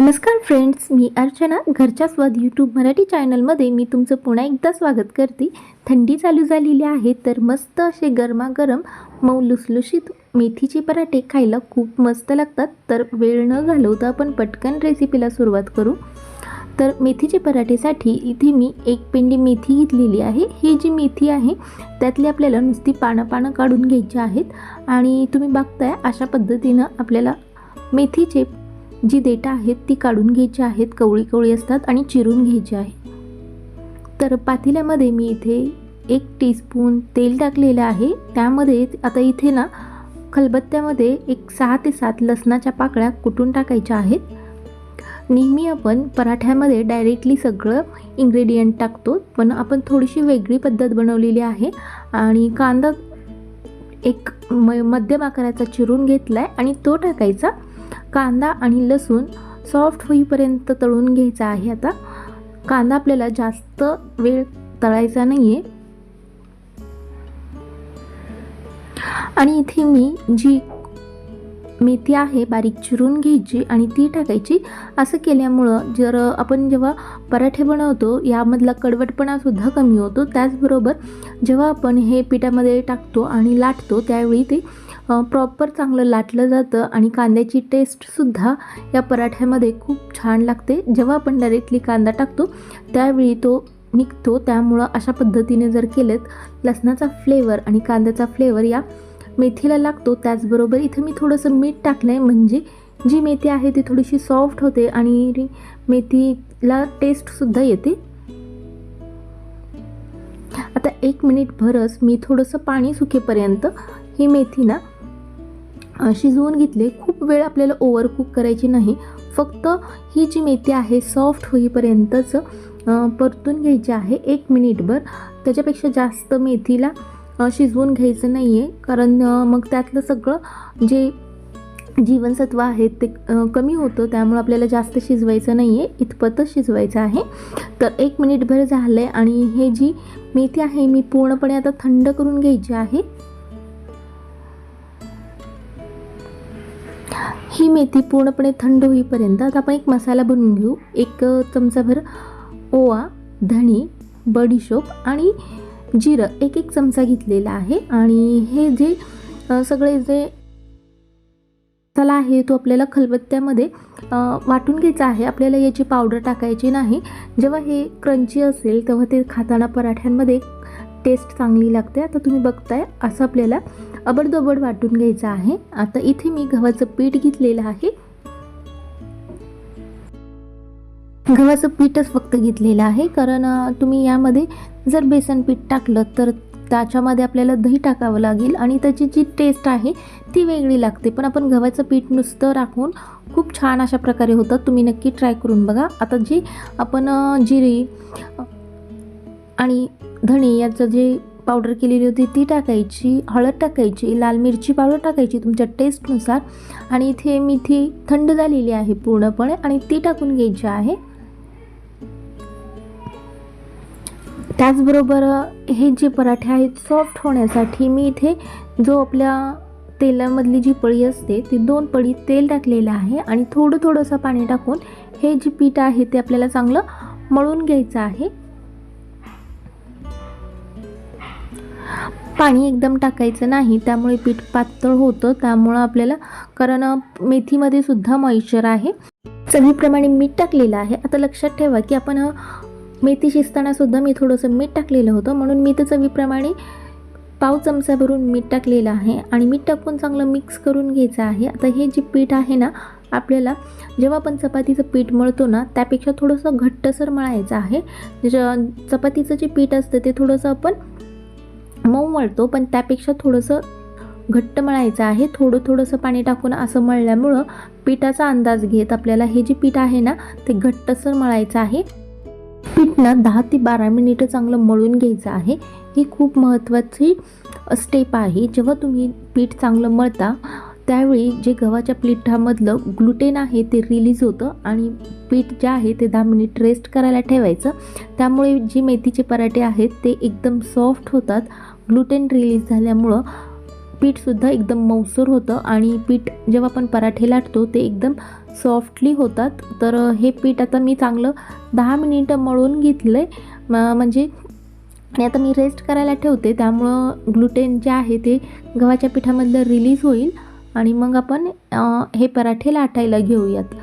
नमस्कार फ्रेंड्स मी अर्चना. घरच्या स्वाद यूट्यूब मराठी चॅनलमध्ये मी तुमचं पुन्हा एकदा स्वागत करते. थंडी चालू झालेली आहे तर मस्त असे गरमागरम मऊ लुसलुशीत मेथीचे पराठे खायला खूप मस्त लागतात. तर वेळ न घालवता आपण पटकन रेसिपीला सुरुवात करू. तर मेथीचे पराठेसाठी इथे मी एक पेंडी मेथी घेतलेली आहे. ही जी मेथी आहे त्यातली आपल्याला नुसती पानं पानं काढून घ्यायची आहेत. आणि तुम्ही बघताय अशा पद्धतीनं आपल्याला मेथीचे जी देठं आहेत ती काढून घ्यायची आहेत कवळी कवळी असतात आणि चिरून घ्यायची आहे तर पातेल्यामध्ये मी इथे एक टीस्पून तेल टाकलेलं आहे. त्यामध्ये आता इथे ना खलबत्त्यामध्ये एक सहा ते सात लसणाच्या पाकळ्या कुटून टाकायच्या आहेत. नेहमी आपण पराठ्यामध्ये डायरेक्टली सगळं इंग्रेडियंट टाकतो पण आपण थोडीशी वेगळी पद्धत बनवलेली आहे आणि कांदा एक म मध्यम आकाराचा चिरून घेतला आहे आणि तो टाकायचा. कांदा आणि लसूण सॉफ्ट होईपर्यंत तळून घ्यायचा आहे. आता कांदा आपल्याला जास्त वेळ तळायचा नाही आहे आणि इथे मी जी मेथी आहे बारीक चिरून घ्यायची आणि ती टाकायची. असं केल्यामुळं जर आपण जेव्हा पराठे बनवतो यामधला कडवटपणासुद्धा कमी होतो. त्याचबरोबर जेव्हा आपण हे पिठामध्ये टाकतो आणि लाटतो त्यावेळी ते प्रॉपर चांगलं लाटलं जातं आणि कांद्याची टेस्टसुद्धा या पराठ्यामध्ये खूप छान लागते. जेव्हा आपण डायरेक्टली कांदा टाकतो त्यावेळी तो निघतो. त्यामुळं अशा पद्धतीने जर केलेत लसणाचा फ्लेवर आणि कांद्याचा फ्लेवर या मेथीला लागतो. त्याचबरोबर इथे मी थोडंसं मीठ टाकलं आहे म्हणजे जी मेथी आहे ती थोडीशी सॉफ्ट होते आणि मेथीला टेस्टसुद्धा येते. आता एक मिनिट भरच मी थोडंसं पाणी सुकेपर्यंत ही मेथी ना शिजवून घेतले. खूप वेळ आपल्याला ओव्हरकुक करायची नाही. फक्त ही जी मेथी आहे सॉफ्ट होईपर्यंतच परतून घ्यायची आहे. एक मिनिटभर त्याच्यापेक्षा जास्त मेथीला शिजवून घ्यायचं नाही आहे कारण मग त्यातलं सगळं जे जीवनसत्व आहेत ते कमी होतं. त्यामुळं आपल्याला जास्त शिजवायचं नाही आहे इतपतच शिजवायचं आहे. तर एक मिनिटभर झालं आहे आणि हे जी मेथी आहे मी पूर्णपणे आता थंड करून घ्यायची आहे. मेथी पूर्णपणे थंड होईपर्यंत आता आपण एक मसाला बनवून घेऊ. एक चमचाभर ओवा धणी बडीशोप आणि जिरं एक एक चमचा घेतलेला आहे. आणि हे जे सगळे जे मसाला आहे तो आपल्याला खलबत्त्यामध्ये वाटून घ्यायचा आहे. आपल्याला याची पावडर टाकायची नाही. जेव्हा हे क्रंची असेल तेव्हा ते खाताना पराठ्यांमध्ये टेस्ट चांगली लागते. आता तुम्ही बघताय असं आपल्याला अबडदोबड वाटून घ्यायचं आहे. आता इथे मी गव्हाचं पीठ घेतलेलं आहे. गव्हाचं पीठच फक्त घेतलेलं आहे. कारण तुम्ही यामध्ये जर बेसन पीठ टाकलं तर त्याच्यामध्ये आपल्याला दही टाकावं लागेल आणि त्याची जी टेस्ट आहे ती वेगळी लागते. पण आपण गव्हाचं पीठ नुसतं राखून खूप छान अशा प्रकारे होतं. तुम्ही नक्की ट्राय करून बघा. आता जी आपण जिरी आणि धणे याचं जे पावडर केलेली होती ती टाकायची हळद टाकायची लाल मिरची पावडर टाकायची तुमच्या टेस्टनुसार आणि इथे मेथी थंड झालेली आहे पूर्णपणे आणि ती टाकून घ्यायची आहे. त्याचबरोबर हे जे पराठे आहेत सॉफ्ट होण्यासाठी मी इथे जो आपल्या तेलामधली जी पळी असते ती दोन पळी तेल टाकलेलं आहे आणि थोडं थोडंसं पाणी टाकून हे जे पीठ आहे ते आपल्याला चांगलं मळून घ्यायचं आहे. पाणी एकदम टाकायचं नाही त्यामुळे पीठ पातळ होतं. त्यामुळं आपल्याला कारण मेथीमध्ये सुद्धा मॉइश्चर आहे. चवीप्रमाणे मीठ टाकलेलं आहे. आता लक्षात ठेवा की आपण मेथी शिजताना सुद्धा मी थोडंसं मीठ टाकलेलं होतं. म्हणून मी तर चवीप्रमाणे पाव चमचा भरून मीठ टाकलेलं आहे आणि मीठ टाकून चांगलं मिक्स करून घ्यायचं आहे. आता हे जे पीठ आहे ना आपल्याला जेव्हा आपण चपातीचं पीठ मळतो ना त्यापेक्षा थोडंसं घट्टसर मळायचं आहे. चपातीचं जे पीठ असतं ते थोडंसं आपण मऊ मळतो पण त्यापेक्षा थोडंसं घट्ट मळायचं आहे. थोडं थोडंसं पाणी टाकून असं मळल्यामुळं पिठाचा अंदाज घेत आपल्याला हे जे पीठ आहे ना ते घट्टसर मळायचं आहे. पीठनं दहा ते बारा मिनिटं चांगलं मळून घ्यायचं आहे. ही खूप महत्त्वाची स्टेप आहे. जेव्हा तुम्ही पीठ चांगलं मळता त्यावेळी जे गव्हाच्या पिठामधलं ग्लुटेन आहे ते रिलीज होतं आणि पीठ जे आहे ते दहा मिनिट रेस्ट करायला ठेवायचं. त्यामुळे जे मेथीचे पराठे आहेत ते एकदम सॉफ्ट होतात. ग्लुटेन रिलीज झाल्यामुळं पीठसुद्धा एकदम मौसूर होतं आणि पीठ जेव्हा आपण पराठे लाटतो ते एकदम सॉफ्टली होतात. तर हे पीठ आता मी चांगलं दहा मिनिटं मळून घेतलं आहे म्हणजे आणि आता मी रेस्ट करायला ठेवते. त्यामुळं ग्लुटेन जे आहे ते गव्हाच्या पिठामधलं रिलीज होईल. आणि मग आपण हे पराठे लाटायला घेऊयात.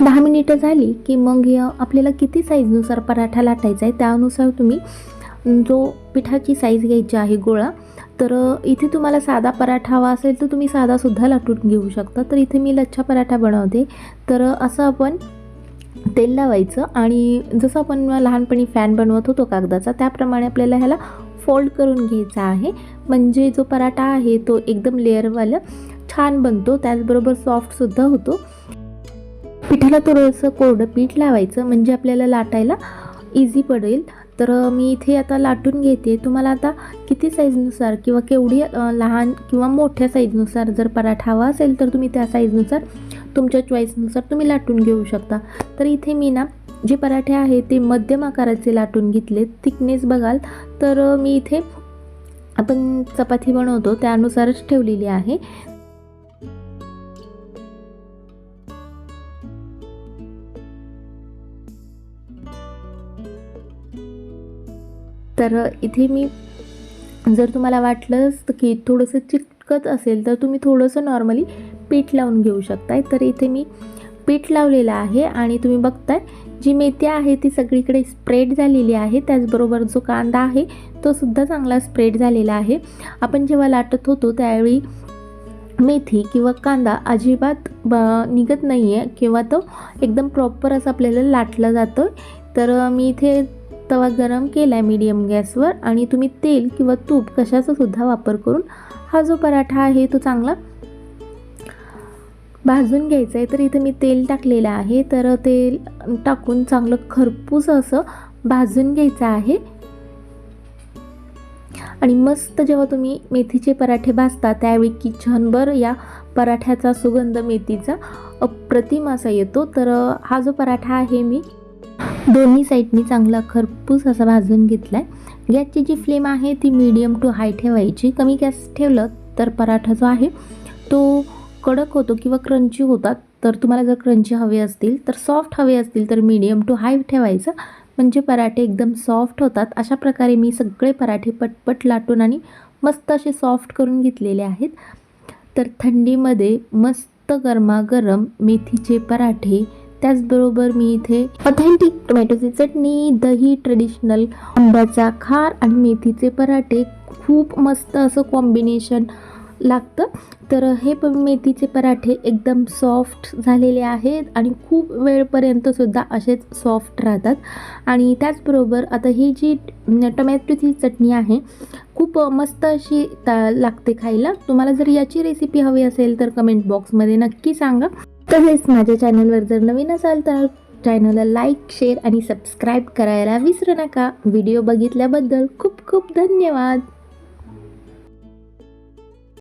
दहा मिनिटं झाली की मग आपल्याला किती साईजनुसार पराठा लाटायचा आहे त्यानुसार तुम्ही जो पिठाची साईज घ्यायची आहे गोळा तर इथे तुम्हाला साधा पराठा हवा असेल तर तुम्ही साधासुद्धा लाटून घेऊ शकता. तर इथे मी लच्छा पराठा बनवते. तर असं आपण तेल लावायचं आणि जसं आपण लहानपणी फॅन बनवत होतो कागदाचा त्याप्रमाणे आपल्याला ह्याला फोल्ड करून घ्यायचा आहे. म्हणजे जो पराठा आहे तो एकदम लेअरवाला छान बनतो. त्याचबरोबर सॉफ्टसुद्धा होतो. पिठाला थोडंसं कोरडं पीठ लावायचं. म्हणजे आपल्याला लाटायला इझी पडेल. तर मी इथे आता लाटून घेते. तुम्हाला आता किती साईजनुसार किंवा केवढी लहान किंवा मोठ्या साईजनुसार जर पराठा हवा असेल तर तुम्ही त्या साईजनुसार तुमच्या चॉईसनुसार तुम्ही लाटून घेऊ शकता. तर इथे मी ना जे पराठे आहे ते मध्यम आकाराचे लाटून घेतले. थिकनेस बघाल तर मी इथे आपण चपाती बनवतो त्यानुसारच ठेवलेली आहे. तर इथे मी जर तुम्हाला वाटलंच की थोडंसं चिटकत असेल तर तुम्ही थोडंसं नॉर्मली पीठ लावून घेऊ शकताय. तर इथे मी पीठ लावलेलं आहे आणि तुम्ही बघताय जी मेथी आहे ती सगळीकडे स्प्रेड झालेली आहे. त्याचबरोबर जो कांदा आहे तो सुद्धा चांगला स्प्रेड झालेला आहे. आपण जेव्हा लाटत होतो त्यावेळी मेथी किंवा कांदा अजिबात ब निघत नाही आहे किंवा तो एकदम प्रॉपर असं आपल्याला लाटला जातो तर मी इथे तवा गरम केला आहे मीडियम गॅसवर आणि तुम्ही तेल किंवा तूप कशाचा सुद्धा वापर करून हा जो पराठा आहे तो चांगला भाजून घ्यायचं आहे तर इथे मी तेल टाकलेलं आहे. तर तेल टाकून चांगलं खरपूस असं भाजून घ्यायचं आहे. आणि मस्त जेव्हा तुम्ही मेथीचे पराठे भाजता त्यावेळी किचनभर या पराठ्याचा सुगंध मेथीचा अप्रतिम असा येतो. तर हा जो पराठा आहे मी दोन्ही साईडनी चांगला खरपूस असा भाजून घेतला आहे गॅसची जी फ्लेम आहे ती मीडियम टू हाय ठेवायची. कमी गॅस ठेवलं तर पराठा जो आहे तो कडक होतो किंवा क्रंची होतात तर तुम्हाला जर क्रंची हवे असतील तर सॉफ्ट हवे असतील तर मीडियम टू हाय ठेवायचं. म्हणजे पराठे एकदम सॉफ्ट होतात. अशा प्रकारे मी सगळे पराठे पटपट लाटून आणि मस्त असे सॉफ्ट करून घेतलेले आहेत. तर थंडीमध्ये मस्त गरमागरम मेथीचे पराठे त्याचबरोबर मी इथे ऑथेंटिक टोमॅटोची चटणी दही ट्रेडिशनल आंब्याचा खार आणि मेथीचे पराठे. खूप मस्त असं कॉम्बिनेशन लागतं. तर हे पण मेथीचे पराठे एकदम सॉफ्ट झालेले आहेत आणि खूप वेळपर्यंतसुद्धा असेच सॉफ्ट राहतात. आणि त्याचबरोबर आता ही जी टोमॅटोची चटणी आहे खूप मस्त अशी ता लागते खायला. तुम्हाला जर याची रेसिपी हवी असेल तर कमेंट बॉक्समध्ये नक्की सांगा. तसेच माझ्या चॅनलवर जर नवीन असाल तर चॅनलला लाईक शेअर आणि सबस्क्राईब करायला विसरू नका. व्हिडिओ बघितल्याबद्दल खूप खूप धन्यवाद.